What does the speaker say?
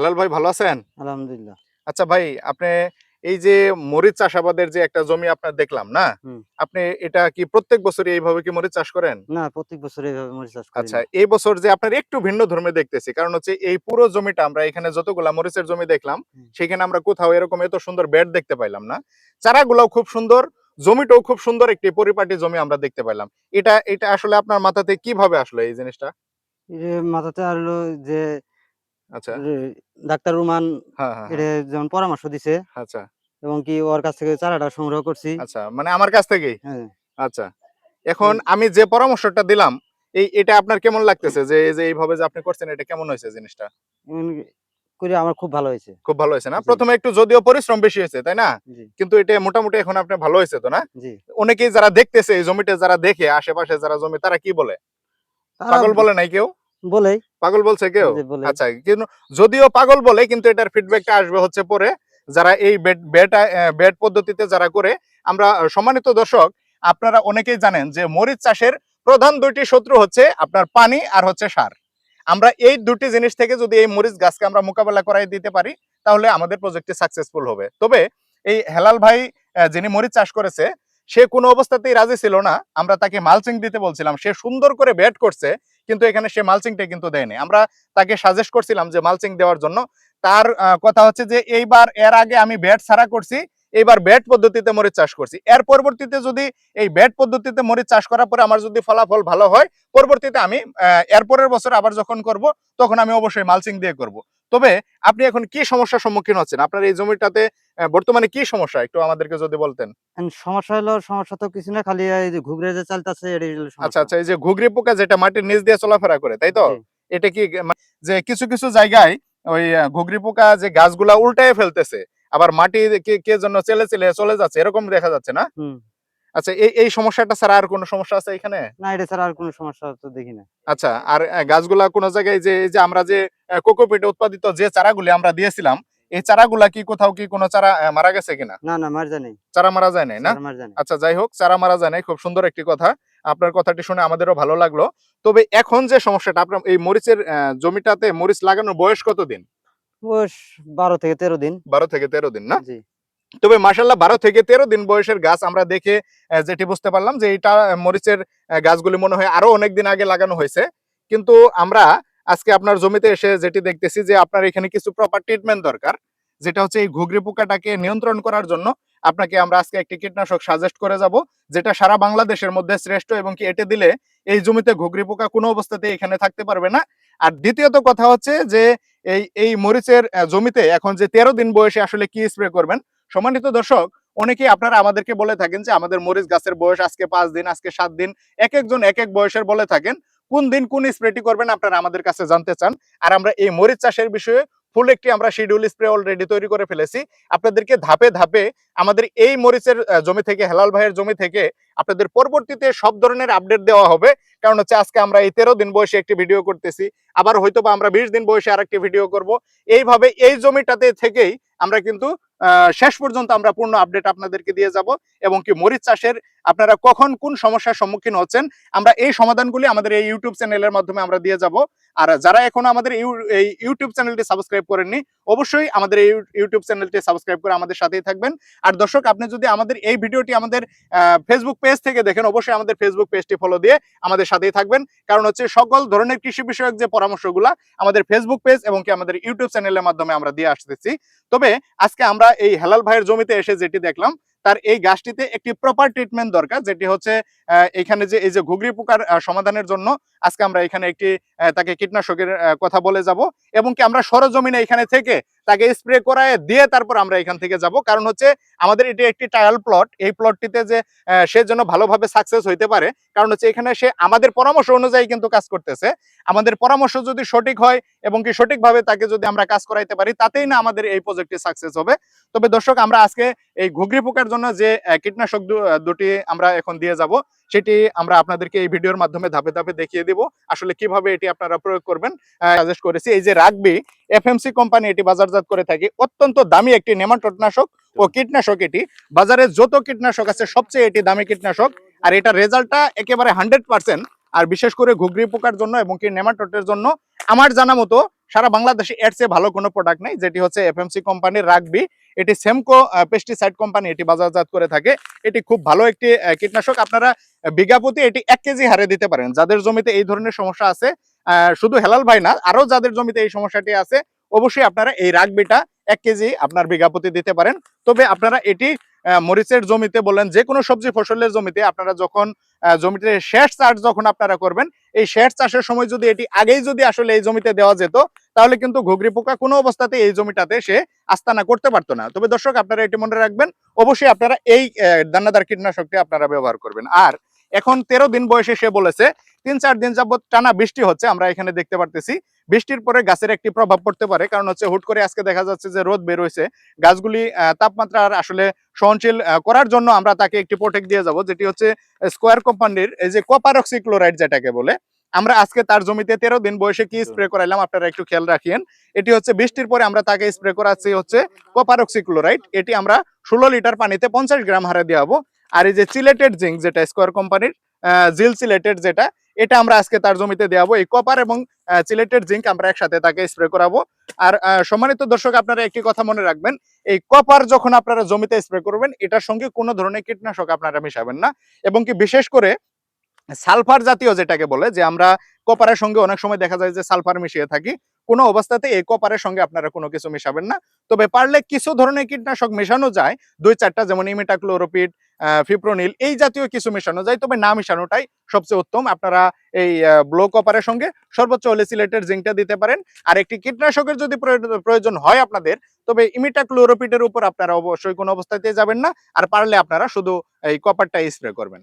হেলাল ভাই ভালো আছেন? আলহামদুলিল্লাহ। আচ্ছা ভাই আপনি এই যে মরিচ চাষাবাদের যে একটা জমি আপনার দেখলাম না? আপনি এটা কি প্রত্যেক বছরই এইভাবে কি মরিচ চাষ করেন? না প্রত্যেক বছর এইভাবে মরিচ চাষ করি। আচ্ছা এই বছর যে আপনার একটু ভিন্ন ধর্মে দেখতেছি কারণ হচ্ছে এই পুরো জমিটা আমরা এখানে যতগুলা মরিচের জমি দেখলাম সেখানে আমরা কোথাও এরকম এত সুন্দর বেড দেখতে পাইলাম না। চারাগুলাও খুব সুন্দর জমিটাও খুব সুন্দর একটি পরিপাটি জমি আমরা দেখতে পাইলাম। এটা এটা আসলে আপনার মাথাতে কীভাবে আসলো এই জিনিসটা? এই যে মাথাতে আরলো যে আচ্ছা। ডাক্তার রুমান হ্যাঁ হ্যাঁ এটা হ্যাঁ, যেমন পরামর্শ দিছে আচ্ছা। এবং কি ওর কাছ থেকে চারাটা সংগ্রহ করছি। আচ্ছা মানে আমার কাছ থেকেই? আচ্ছা এখন আমি যে পরামর্শটা দিলাম এই এটা আপনার কেমন লাগতেছে? যে যে এইভাবে যে আপনি করছেন এটা কেমন হয়েছে জিনিসটা? করে আমার খুব ভালো হয়েছে। খুব ভালো হয়েছে না? প্রথমে একটু যদিও পরিশ্রম বেশি হয়েছে তাই না? কিন্তু এটা মোটামুটি এখন আপনার ভালো হয়েছে তো না? অনেকেই যারা দেখতেছে এই জমিটা যারা দেখে আশেপাশে যারা জমি তারা কি বলে? পাগল বলে নাই কেউ? বলেই। পাগল বলছে কেউ? আচ্ছা কিন্তু যদিও পাগল বলে কিন্তু এটার ফিডব্যাকটা আসবে হচ্ছে পরে। যারা এই বেড বেড বেড পদ্ধতিতে যারা করে আমরা সম্মানিত দর্শক আপনারা অনেকেই জানেন যে মরিচ চাষের প্রধান দুইটি শত্রু হচ্ছে আপনার পানি আর হচ্ছে সার। আমরা এই দুটি জিনিস থেকে যদি এই মরিচ গাছকে আমরা মোকাবেলা করাই দিতে পারি তাহলে আমাদের প্রজেক্টটি সাকসেসফুল হবে। তবে এই হেলাল ভাই যিনি মরিচ চাষ করেছে সে কোনো অবস্থাতেই রাজি ছিল না। আমরা তাকে মালচিং দিতে বলছিলাম। সে সুন্দর করে ব্যাট করছে। কিন্তু এখানে সে মালচিংটা কিন্তু দেয়নি। আমরা তাকে সাজেস্ট করছিলাম যে মালচিং দেওয়ার জন্য। তার কথা হচ্ছে যে এইবার এর আগে আমি ব্যাট ছাড়া করছি, এইবার ব্যাট পদ্ধতিতে মরিচ চাষ করছি। এর পরবর্তীতে যদি এই ব্যাট পদ্ধতিতে মরিচ চাষ করার পরে আমার যদি ফলাফল ভালো হয়, পরবর্তীতে আমি এর পরের বছর আবার যখন করব, তখন আমি অবশ্যই মালচিং দিয়ে করব। তবে আপনি এখন কি সমস্যার সম্মুখীন হচ্ছেন? আপনার এই জমিটাতে বর্তমানে কি সমস্যা? একটু আমাদেরকে যদি বলতেন। সমস্যা হলো সমস্যা তো কিছু না খালি এই যে ঘুগরে যে চালতাছে আচ্ছা আচ্ছা এই যে ঘুগরি পোকা যেটা মাটির নিচ দিয়ে চলাফেরা করে তাই তো? এটা কি যে কিছু কিছু জায়গায় ওই ঘুগরি পোকা যে গাছগুলা উল্টায় ফেলতেছে আবার মাটি কে কে জন্য চেলে চেলে চলে যাচ্ছে এরকম দেখা যাচ্ছে না? আচ্ছা এই এই সমস্যাটা ছাড়া আর কোনো সমস্যা আছে এখানে? না এটা ছাড়া আর কোনো সমস্যা তো দেখি না। আচ্ছা আর গাছগুলা কোনো জায়গায় যে যে আমরা যে কোকোপিটে উৎপাদিত যে চারাগুলি আমরা দিয়েছিলাম এই চারাগুলা কি কোথাও কি কোনো চারা মারা গেছে কিনা? না না মার জানি চারা মারা যায় নাই না? আচ্ছা যাই হোক চারা মারা যায় নাই খুব সুন্দর একটি কথা। আপনার কথাটি শুনে আমাদেরও ভালো লাগল। তবে এখন যে সমস্যাটা আপনার এই মরিচের জমিটাতে মরিচ লাগানোর বয়স কতদিন? বয়স বারো থেকে তেরো দিন। বারো থেকে তেরো দিন না? জি। তবে মাসাল্লাহ বারো থেকে তেরো দিন বয়সের গাছ আমরা দেখে যেটি বুঝতে পারলাম যে এটা মরিচের গাছগুলি মনে হয় আরও অনেক দিন আগে লাগানো হয়েছে। কিন্তু আমরা আজকে আপনার জমিতে এসে যেটি দেখতেছি যে আপনার এখানে কিছু প্রপার ট্রিটমেন্ট দরকার, যেটা হচ্ছে এই ঘুগরি পোকাটাকে নিয়ন্ত্রণ করার জন্য আপনাকে আমরা আজকে একটি কীটনাশক সাজেস্ট করে যাব, যেটা সারা বাংলাদেশের মধ্যে শ্রেষ্ঠ এবং কি এটি দিলে এই জমিতে ঘুগরি পোকা কোনো অবস্থাতে এখানে থাকতে পারবে না। আর দ্বিতীয়ত কথা হচ্ছে যে এই এই মরিচের জমিতে এখন যে তেরো দিন বয়সে আসলে কি স্প্রে করবেন সম্মানিত দর্শক, অনেকেই আপনারা আমাদেরকে বলে থাকেন যে আমাদের মরিচ গাছের বয়স আজকে পাঁচ দিন, আজকে সাত দিন, এক একজন এক এক বয়সের বলে থাকেন। কোন দিন কোন স্প্রেটি করবেন আপনারা আমাদের কাছে জানতে চান। আর আমরা এই মরিচ চাষের বিষয়ে ফুল একটি আমরা শিডিউল স্প্রে অলরেডি তৈরি করে ফেলেছি। আপনাদেরকে ধাপে ধাপে আমাদের এই মরিচের জমি থেকে হেলাল ভাইয়ের জমি থেকে আপনাদের পরবর্তীতে সব ধরনের আপডেট দেওয়া হবে। কারণ হচ্ছে আজকে আমরা এই তেরো দিন বয়সে একটি ভিডিও করতেছি। আবার হয়তো বা আমরা বিশ দিন বয়সে আরেকটি ভিডিও করব। এইভাবে এই জমিটাতে থেকেই আমরা কিন্তু শেষ পর্যন্ত আমরা পূর্ণ আপডেট আপনাদেরকে দিয়ে যাব এবং কি মরিচ চাষের আপনারা কখন কোন সমস্যার সম্মুখীন হচ্ছেন, আমরা এই সমাধানগুলি আমাদের এই ইউটিউব চ্যানেলের মাধ্যমে আমরা দিয়ে যাব। আর যারা এখনও আমাদের এই ইউটিউব চ্যানেলটি সাবস্ক্রাইব করেননি, অবশ্যই আমাদের এই ইউ- ইউটিউব চ্যানেলটি সাবস্ক্রাইব করে আমাদের সাথেই থাকবেন। আর দর্শক, আপনি যদি আমাদের এই ভিডিওটি আমাদের ফেসবুক পেজ থেকে দেখেন, অবশ্যই আমাদের ফেসবুক পেজটি ফলো দিয়ে আমাদের সাথেই থাকবেন। কারণ হচ্ছে সকল ধরনের কৃষি বিষয়ক যে পরামর্শগুলা আমাদের ফেসবুক পেজ এবং কি আমাদের ইউটিউব চ্যানেলের মাধ্যমে আমরা দিয়ে আসতেছি। তবে আজকে আমরা এই হেলাল ভাইয়ের জমিতে এসে যেটি দেখলাম, তার এই গাছটিতে একটি প্রপার ট্রিটমেন্ট দরকার, যেটি হচ্ছে এখানে যে, এই যে ঘুগরি পোকার সমাধানের জন্য আজকে আমরা এখানে একটি তাকে কীটনাশকের কথা বলে যাব। এবং কি আমরা সরজমিনে এখানে থেকে তাকে স্প্রে করায়, দিয়ে তারপর আমরা এখান থেকে যাব। কারণ হচ্ছে আমাদের এটি একটি ট্রায়াল প্লট এই প্লটটিতে যে সে যেন ভালোভাবে সাকসেস হইতে পারে, কারণ হচ্ছে এখানে সে আমাদের পরামর্শ অনুযায়ী কিন্তু কাজ করতেছে। আমাদের পরামর্শ যদি সঠিক হয় এবং কি সঠিকভাবে তাকে যদি আমরা কাজ করাইতে পারি, তাতেই না আমাদের এই প্রজেক্টটি সাকসেস হবে। তবে দর্শক, আমরা আজকে এই ঘুগরি পোকার জন্য যে কীটনাশক দুটি আমরা এখন দিয়ে যাব। সেটি আমরা আপনাদেরকে এই ভিডিওর মাধ্যমে ধাপে ধাপে দেখিয়ে দিব। আসলে কীভাবে এটি আপনারা প্রয়োগ করবেন সাজেস্ট করেছি। এই যে রাগবি এফএমসি কোম্পানি এটি বাজারজাত করে থাকে। অত্যন্ত দামি একটি নেমাটোডনাশক ও কীটনাশক এটি। বাজারে যত কীটনাশক আছে, সবচেয়ে এটি দামি কীটনাশক। আর এটা রেজাল্টটা একেবারে হান্ড্রেড পার্সেন্ট আর বিশেষ করে ঘুগরি পোকার জন্য এবং কি নেমাটোটের জন্য, আমার জানা মতো সারা বাংলাদেশে এর চেয়ে ভালো কোনো প্রোডাক্ট নেই, যেটি হচ্ছে এফএমসি কোম্পানির রাগবি এটি সেমকো পেস্টিসাইড কোম্পানি এটি বাজারজাত করে থাকে। এটি খুব ভালো একটি কীটনাশক। আপনারা বিঘা প্রতি এটি এক কেজি হারে দিতে পারেন। যাদের জমিতে এই ধরনের সমস্যা আছে শুধু হেলাল ভাই না আরও যাদের জমিতে এই সমস্যাটি আছে, অবশ্যই আপনারা এই রাগবিটা এক কেজি আপনার বিঘা প্রতি দিতে পারেন। তবে আপনারা এটি মরিচের জমিতে বলেন যে কোনো সবজি ফসলের জমিতে আপনারা যখন জমিতে শেষ চাষ যখন আপনারা করবেন, এই শেষ চাষের সময় যদি এটি আগেই যদি আসলে এই জমিতে দেওয়া যেত, তাহলে কিন্তু ঘুগরি পোকা কোনো অবস্থাতে এই জমিটাতে সে আস্তানা করতে পারতো না। তবে দর্শক, আপনারা এটি মনে রাখবেন, অবশ্যই আপনারা এই দানাদার কীটনাশকটি আপনারা ব্যবহার করবেন। আর এখন তেরো দিন বয়সে সে বলেছে, তিন চার দিন যাবত টানা বৃষ্টি হচ্ছে, আমরা এখানে দেখতে পারতেছি। বৃষ্টির পরে গাছের একটি প্রভাব পড়তে পারে, কারণ হচ্ছে হুট করে আজকে দেখা যাচ্ছে যে রোদ বের হয়েছে। গাছগুলি তাপমাত্রার আসলে সহনশীল করার জন্য আমরা তাকে একটি প্রোটেক্ট দিয়ে যাব, যেটি হচ্ছে স্কোয়ার কোম্পানির এই যে কপার অক্সিক্লোরাইড যেটাকে বলে, আমরা আজকে তার জমিতে তেরো দিন বয়সে কি স্প্রে করাইলাম, আপনারা একটু খেয়াল রাখিয়েন। এটি হচ্ছে বৃষ্টির পরে আমরা তাকে স্প্রে করাচ্ছি হচ্ছে কপার অক্সিক্লোরাইড এটি আমরা ষোলো লিটার পানিতে পঞ্চাশ গ্রাম হারে দেওয়াবো। আর এই যে চিলেটেড জিঙ্ক যেটা স্কোয়ার কোম্পানির জিল সিলেটেড যেটা, এটা আমরা আজকে তার জমিতে দেওয়াবো এই কপার এবং চিলেটেড জিঙ্ক আমরা একসাথে তাকে স্প্রে করাবো। আর সম্মানিত দর্শক, আপনারা একটি কথা মনে রাখবেন, এই কপার যখন আপনারা জমিতে স্প্রে করবেন, এটার সঙ্গে কোনো ধরনের কীটনাশক আপনারা মিশাবেন না। এবং কি বিশেষ করে সালফার জাতীয় যেটাকে বলে, যে আমরা কপারের সঙ্গে অনেক সময় দেখা যায় যে সালফার মিশিয়ে থাকি কোনো অবস্থাতে এই কপারের সঙ্গে আপনারা কোনো কিছু মিশাবেন না। তবে পারলে কিছু ধরনের কীটনাশক মেশানো যায়। দুই চারটা যেমন ইমিটাক্লোরোপিড ফিপ্রোনিল, এই জাতীয় কিছু মেশানো যায়। তবে না মেশানোটাই সবচেয়ে উত্তম। আপনারা এই ব্লো কপারের সঙ্গে সর্বোচ্চ হলে সিলেটের জিঙ্কটা দিতে পারেন। আর একটি কীটনাশকের যদি প্রয়োজন- প্রয়োজন হয় আপনাদের, তবে ইমিটাক্লোরোপিডের উপর আপনারা অবশ্যই কোনো অবস্থাতে যাবেন না। আর পারলে আপনারা শুধু এই কপারটা স্প্রে করবেন।